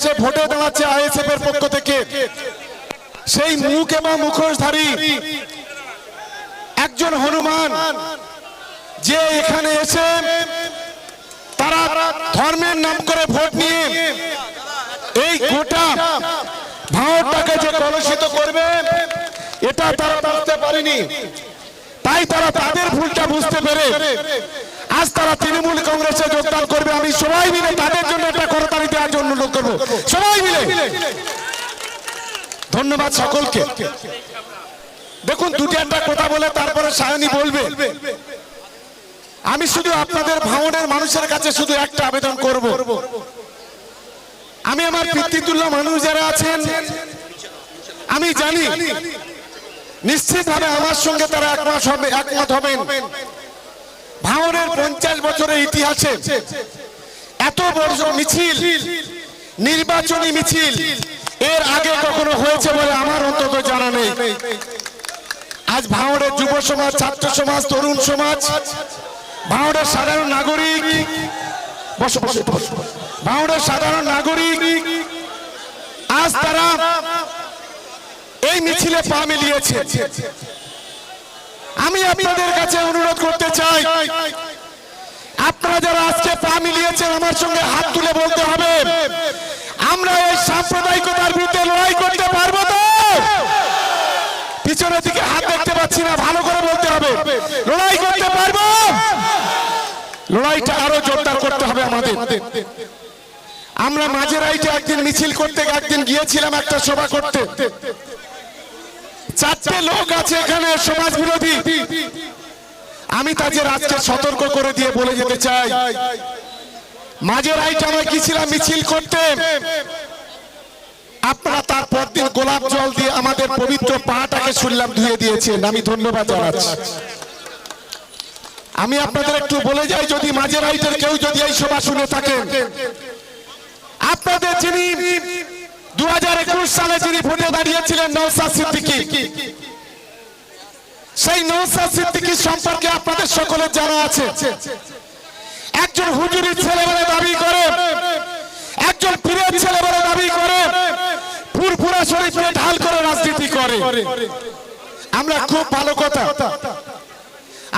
সে ভোটে দাঁড়াচ্ছে আইএসএফ এর পক্ষ থেকে। সেই মুখ এবং মুখোশধারী একজন হনুমান, যে এখানে এসে তারা ধর্মের নাম করে ভোট নিয়ে এই গোটা ভারতটাকে যে কলুষিত করবে, এটা তারা বুঝতে পারেনি। তাই তারা তাদের ভুলটা বুঝতে পেরে আজ তারা তৃণমূল কংগ্রেসে যোগদান করবে। আমি সবাই মিলে তাদের জন্য একটা করতালি দেওয়ার জন্য অনুরোধ করব। সবাই মিলে। ধন্যবাদ সকলকে। দেখুন, দুটি একটা কথা বলে তারপরে সায়নী বলবে। আমি শুধু আপনাদের ভাঙনের মানুষের কাছে শুধু একটা আবেদন করব। আমি আমার পিতৃতুল্য মানুষ যারা আছেন, আমি জানি, নিশ্চিতভাবে আমার সঙ্গে তারা একমত হবে একমত হবেন। ভাঙনের পঞ্চাশ বছরের ইতিহাসে এত বড় মিছিল, নির্বাচনী মিছিল, এর আগে কখনো হয়েছে বলে আমার অন্তত জানা নেই। আজ ভাঙড়ের যুব সমাজ, ছাত্র সমাজ, তরুণ সমাজ ভাঙড়ের সাধারণ নাগরিক, বসো বসো ভাঙড়ের সাধারণ নাগরিক, আজ তারা এই মিছিলে পা মিলিয়েছে। আমি আপনাদের কাছে অনুরোধ করতে চাই। আপনারা যারা আজকে পা মিলিয়েছেন, আমার সঙ্গে হাত তুলে বলতে হবে। আমরা এই সাম্প্রদায়িকতার বিরুদ্ধে লড়াই করতে পারব তো? পিছনের দিকে হাত দেখতে পাচ্ছি না, ভালো করে বলতে হবে। লড়াই করতে পারব? লড়াইটা আরও জোরদার করতে হবে আমাদের। আমরা মাঝে রাইটে একদিন মিছিল করতে, একদিন গিয়েছিলাম একটা সভা করতে। চারটে লোক আছে এখানে সমাজ বিরোধী আমি তাদের আজকে সতর্ক করে দিয়ে বলে যেতে চাই। মাঝে রাইট আমরা গিয়েছিলাম মিছিল করতে। আপনারা তারপর দিন গোলাপ জল দিয়ে আমাদের পবিত্র পাটাকে শুনলাম, ধুয়ে দিয়েছেন। আমি ধন্যবাদ জানাচ্ছি। আমি আপনাদের একটু বলে যাই, যদি মাঝে রাইটের কেউ যদি এই সভা শুনে থাকেন। আপনাদের যিনি সালে যিনি দাঁড়িয়েছিলেন সেই সম্পর্কে আপনাদের জানা আছে। একজন ছেলে বলে দাবি করে, একজন পীরের ছেলে বলে দাবি করে, ফুরফুরা শরীফে ঢাল করে রাজনীতি করে। আমরা খুব ভালো কথা,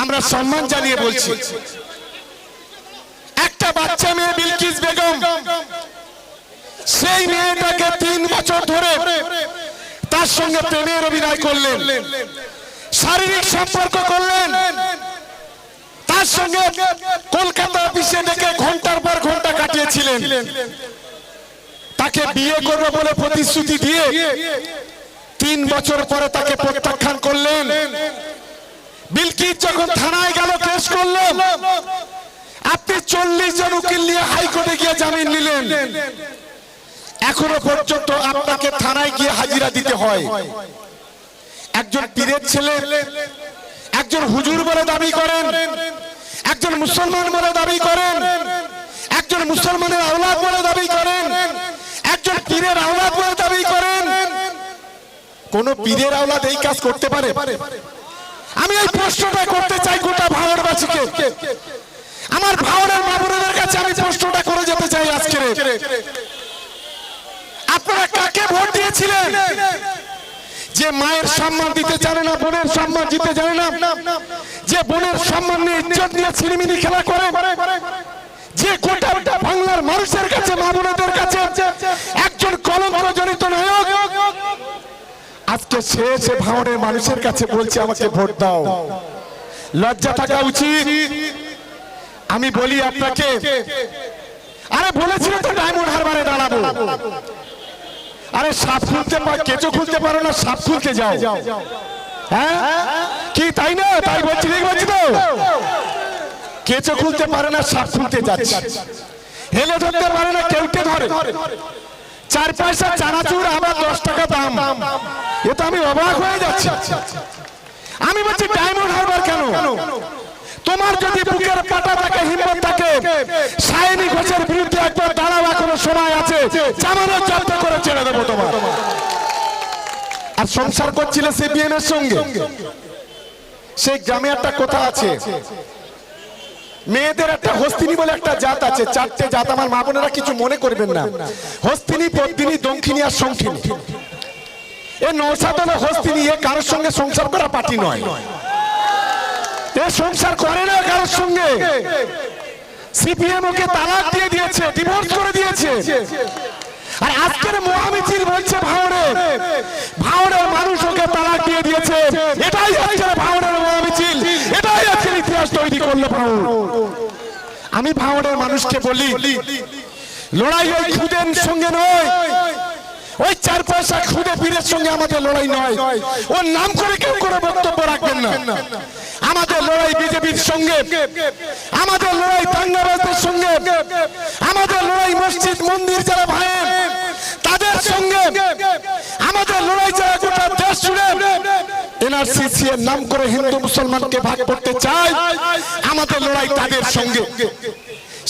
আমরা সম্মান জানিয়ে বলছি। একটা বাচ্চা মেয়ে বিলকিস বেগম, সেই মেয়েটাকে তিন বছর ধরে তার সঙ্গে প্রেমের অভিনয় করলেন, শারীরিক সম্পর্ক করলেন, তার সঙ্গে কলকাতা অফিসে ডেকে ঘণ্টার পর ঘণ্টা কাটিয়েছিলেন। তাকে বিয়ে করবে বলে প্রতিশ্রুতি দিয়ে তিন বছর পরে তাকে প্রত্যাখ্যান করলেন। বিলকিস যখন থানায় গেল, কেস করল আপনি চল্লিশ জন উকিল নিয়ে হাইকোর্টে গিয়ে জামিন নিলেন। এখনও পর্যন্ত আপনাকে থানায় গিয়ে হাজিরা দিতে হয়। একজন পীরের ছেলে, একজন হুজুর বলে দাবি করেন, একজন মুসলমান বলে দাবি করেন, একজন মুসলমানের আওলাদ বলে দাবি করেন, একজন পীরের আওলাদ বলে দাবি করেন। কোন পীরের আওলাদ এই কাজ করতে পারে? আমি এই প্রশ্নটা করতে চাই গোটা ভারতবাসীকে। আমার ভাওনের মামুনের কাছে আমি প্রশ্নটা করে যেতে চাই আজকে আপনারা কাকে ভোট দিয়েছিলেন? যে মায়ের সম্মান দিতে জানে না, বোনের সম্মান দিতে জানে না, যে বোনের সম্মান নিয়ে ইজ্জত নিয়ে ছিনিমিনি খেলা করে, যে গোটা গোটা বাংলার মানুষের কাছে, মা বোনদের কাছে একজন কলঙ্ক জনিত নায়ক আজকে সে সে ভাঙনের মানুষের কাছে বলছে, আমাকে ভোট দাও। লজ্জা থাকা উচিত। আমি বলি আপনাকে, আরে বলেছিল তো ডায়মন্ড হারবারে দাঁড়াবো। আরে সাপ খুলতে পার কেঁচো খুলতে পারো না সাপ খুলতে যাও। হ্যাঁ? কি তাই না? তাই বলছি ঠিক বলছি তো? কেঁচো খুলতে পারে না সাপ খুলতে যাচ্ছে। হেলে ধরতে পারে না কেউটে ধরে। চার পয়সা চানাচুর আমার দশ টাকা দাম। এ তো আমি অবাক হয়ে যাচ্ছি। আমি বলছি ডায়মন্ড হারবার কেন? তোমার যদি বুকের পাটা থাকে, হিম্মত থাকে, সায়নী ঘোষের বিরুদ্ধে একবার দাঁড়াও, এখনও সময় আছে। জামানত জব্দ করে ছেড়ে দেবো তোমার। আর সংসার করছিলে সিপিএম এর সঙ্গে? সেই গ্রামে একটা কথা আছে। মেয়েদের একটা হস্তিনী বলে একটা জাত আছে, চারটে জাত। আমার মা বোনেরা কিছু মনে করবেন না। হস্তিনী, পদ্মিনী দক্ষিণী আর শঙ্খিনী এ নৌসাদ হস্তিনী, এ কারোর সঙ্গে সংসার করা পার্টি নয়। এ সংসার করে না কারোর সঙ্গে। সিপিএম ওকে তালাক দিয়ে দিয়েছে ডিভোর্স করে দিয়েছে। আর আজকের মহামিছিল বলছে ভাওড়ে ভাওড়ের মানুষ ওকে তালাক দিয়ে দিয়েছে। এটাই আজকের ভাওড়ের মহামিছিল। এটাই আজকের ইতিহাস তৈরি করল ভাওড় আমি ভাওড়ের মানুষকে বলি, লড়াই ওই খুদের সঙ্গে নয়। ওই চার পয়সা খুদে পীরের সঙ্গে আমাদের লড়াই নয়। ওর নাম করে কেউ করে বক্তব্য রাখবেন না। আমাদের লড়াই বিজেপির সঙ্গে। আমাদের লড়াই দাঙ্গাবাজদের সঙ্গে। আমাদের লড়াই মসজিদ, মন্দির যারা ভাইয়ের তাদের সঙ্গে। আমাদের লড়াই যারা গোটা দেশ জুড়ে এনআরসিসি এর নাম করে হিন্দু মুসলমানকে ভাগ করতে চায়, আমাদের লড়াই তাদের সঙ্গে।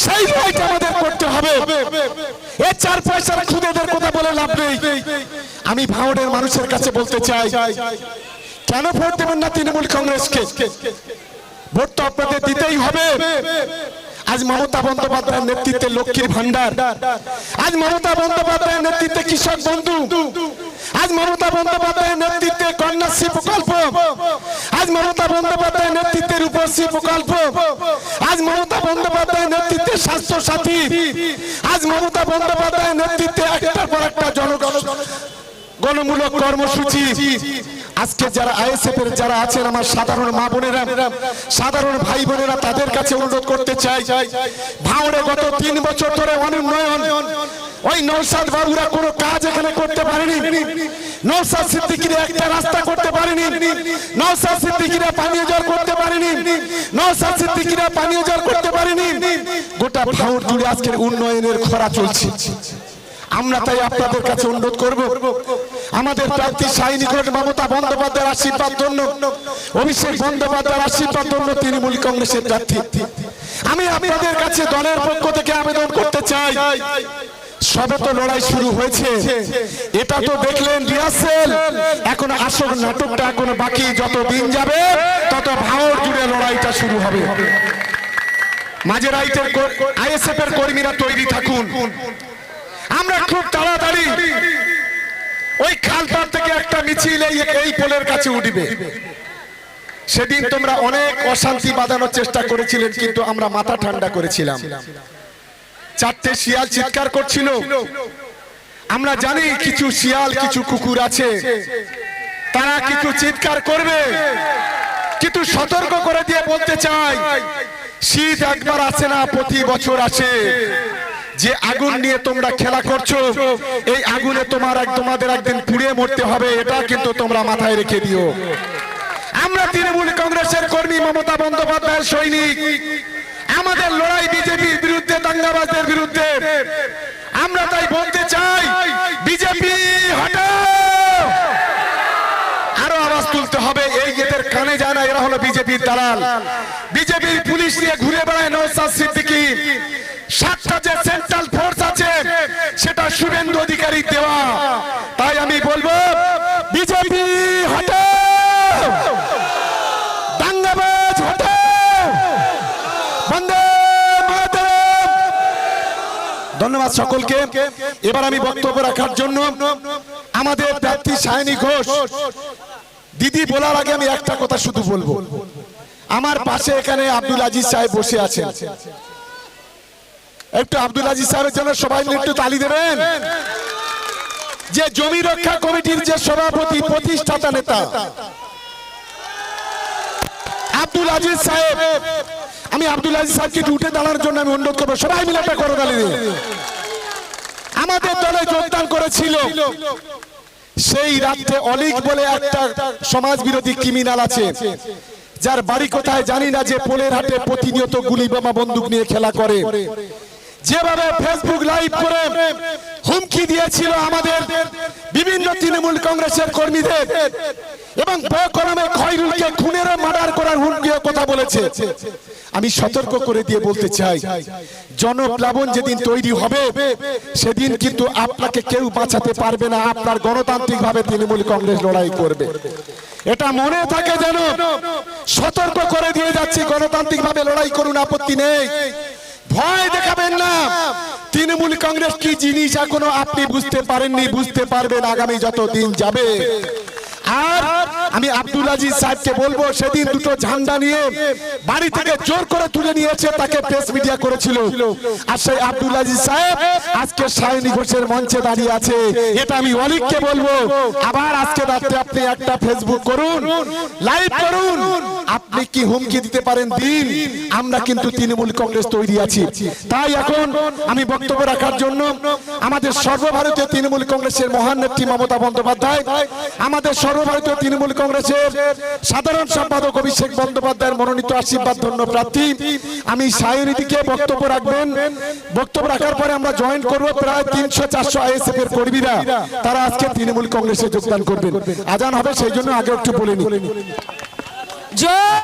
সেই লড়াইটা আমাদের করতে হবে। এ চার পয়সার খুদেদের কথা বলে লাভ নেই। আমি ভাওড়ের মানুষের কাছে বলতে চাই কেন ভোট দেবেন না তৃণমূল কংগ্রেসকে? ভোট তো আপনাদের দিতেই হবে। আজ মমতা বন্দ্যোপাধ্যায়ের নেতৃত্বে লক্ষ্মীর ভান্ডার আজ মমতা বন্দ্যোপাধ্যায়ের নেতৃত্বে কৃষক বন্ধু। আজ মমতা বন্দ্যোপাধ্যায়ের নেতৃত্বে কন্যাশ্রী প্রকল্প। আজ মমতা বন্দ্যোপাধ্যায়ের নেতৃত্বে রূপশ্রী প্রকল্প। আজ মমতা বন্দ্যোপাধ্যায়ের নেতৃত্বে স্বাস্থ্য সাথী আজ মমতা বন্দ্যোপাধ্যায়ের নেতৃত্বে একটার পর একটা জনগণ। গণমূলক কর্মসূচি। আজকে যারা আইএসএফ এর যারা আছেন, আমার সাধারণ মা বোনেরা, সাধারণ ভাই বোনেরা, তাদের কাছে অনুরোধ করতে চাই। ভাঙড়ে গত তিন বছর ধরে অনুন্নয়ন ওই নৌসাদ বাবুরা কোনো কাজ এখানে করতে পারেনি। নৌসাদ সিদ্দিকিরা একটা রাস্তা করতে পারেনি। নৌসাদ সিদ্দিকিরা পানীয় জল করতে পারেনি। নৌসাদ সিদ্দিকিরা পানীয় জল করতে পারেনি। গোটা ভাঙড় জুড়ে আজকের উন্নয়নের খরা চলছে। আমরা তাই আপনাদের কাছে অনুরোধ করব। আমাদের প্রার্থী সাইনি ঘোষ মমতা বন্দ্যোপাধ্যায়ের আশীর্বাদ জন্য অভিষেক বন্দ্যোপাধ্যায়ের আশীর্বাদ জন্য তৃণমূল কংগ্রেসের প্রার্থী। আমি আপনাদের কাছে দলের পক্ষ থেকে আবেদন করতে চাই। সবে তো লড়াই শুরু হয়েছে। এটা তো দেখলেন রিহার্সেল। এখন আসল নাটকটা এখন বাকি। যত দিন যাবে তত ভাঙড় জুড়ে লড়াইটা শুরু হবে। মাঝে রাইটের আইএসএফ এর কর্মীরা তৈরি থাকুন। আমরা খুব তাড়াতাড়ি ওই খালপার থেকে একটা মিছিল এই এই পোলের কাছে উঠবে। সেদিন তোমরা অনেক অশান্তি বাঁধানোর চেষ্টা করেছিলেন, কিন্তু আমরা মাথা ঠান্ডা করেছিলাম। চারটে শিয়াল চিৎকার করছিল। আমরা জানি কিছু শিয়াল, কিছু কুকুর আছে। তারা কিছু চিৎকার করবে। কিন্তু সতর্ক করে দিয়ে বলতে চাই, শীত একবার আসে না, প্রতি বছর আসে। যে আগুন নিয়ে তোমরা খেলা করছ, এই আগুনে তোমার এক তোমাদের একদিন পুড়ে মরতে হবে, এটা কিন্তু তোমরা মাথায় রেখে দিও। আমরা তৃণমূল কংগ্রেসের কর্মী মমতা বন্দ্যোপাধ্যায়ের সৈনিক। আমাদের লড়াই বিজেপির বিরুদ্ধে, দাঙ্গাবাজদের বিরুদ্ধে। আমরা তাই বলতে চাই, বিজেপি, হটাও! আরও আওয়াজ তুলতে হবে, এই এদের কানে যায় না, এরা হলো বিজেপির দালাল। বিজেপির পুলিশ নিয়ে ঘুরে বেড়ায় নৌসাদ সিদ্দিকী। সাতটা যে সেন্ট্রাল ফোর্স আছে, সেটা শুভেন্দু অধিকারী দেওয়া। তাই আমি বলব, বিজেপি বন্দে ধন্যবাদ সকলকে। এবার আমি বক্তব্য রাখার জন্য আমাদের প্রার্থী সায়নী ঘোষ। দিদি, বলার আগে আমি একটা কথা শুধু বলব। আমার পাশে এখানে আব্দুল আজিজ সাহেব বসে আছেন। একটু আব্দুল আজিজ সাহেবের জন্য সবাই একটু তালি দেবেন। যে জমি রক্ষা কমিটির যে সভাপতি, প্রতিষ্ঠাতা নেতা। আব্দুল আজিজ সাহেব, আমি আব্দুল আজিজ সাহেবকে উঠে দাঁড়ানোর জন্য আমি অনুরোধ করব। সবাই মিলে একটা করো তালি আমাদের দলে যোগদান করেছিল সেই রাত্রে অলিক বলে একটা সমাজ বিরোধী ক্রিমিনাল আছে। যার বাড়ি কোথায় জানি না, যে পোলের হাটে প্রতিনিয়ত গুলি বোমা বন্দুক নিয়ে খেলা করে। যেভাবে ফেসবুক লাইভ করে হুমকি দিয়েছিল আমাদের বিভিন্ন তৃণমূল কংগ্রেসের কর্মীদের এবং বকরমে খয়রুলকে খুনের মার্ডার করার হুমকির কথা বলেছে। আমি সতর্ক করে দিয়ে বলতে চাই, জনপ্লাবন যেদিন তৈরি হবে, সেদিন কিন্তু আপনাকে কেউ বাঁচাতে পারবে না, আপনার গণতান্ত্রিক ভাবে তৃণমূল কংগ্রেস লড়াই করবে। এটা মনে থাকে যেন সতর্ক করে দিয়ে যাচ্ছি গণতান্ত্রিক ভাবে লড়াই করুন, আপত্তি নেই। ভয় দেখাবেন না। তৃণমূল কংগ্রেস কি জিনিস এখনও আপনি বুঝতে পারেননি, বুঝতে পারবেন আগামী যত দিন যাবে। আর আমি আব্দুল আজিজ সাহেবকে বলব, সেদিন দুটো ঝান্ডা নিয়ে বাড়ি থেকে জোর করে তুলে নিয়েছে, তাকে প্রেস মিডিয়া করেছিল। আর সেই আব্দুল আজিজ সাহেব, আজকে সায়নী ঘোষের মঞ্চে দাঁড়িয়ে আছে। এটা আমি অলিককে বলব, আবার আজকে রাত্রে আপনি একটা ফেসবুক করুন লাইভ করুন। আপনি কি হুমকি দিতে পারেন দিন? আমরা কিন্তু তৃণমূল কংগ্রেস তৈরি আছি। তাই এখন আমি বক্তব্য রাখার জন্য আমাদের সর্বভারতীয় তৃণমূল কংগ্রেসের মহান নেত্রী মমতা বন্দ্যোপাধ্যায়, আমাদের সর্বভারতীয় তৃণমূল কংগ্রেসের সাধারণ সম্পাদক অভিষেক বন্দ্যোপাধ্যায়ের মনোনীত আশীর্বাদ ধন্য প্রার্থী। আমি সায়নীতিকে বক্তব্য রাখবেন। বক্তব্য রাখার পরে আমরা জয়েন করব প্রায় তিনশো চারশো আইএসএফ এর কর্মীরা। তারা আজকে তৃণমূল কংগ্রেসে যোগদান করবেন। আজান হবে, সেই জন্য আগে একটু বলে নিই। জয়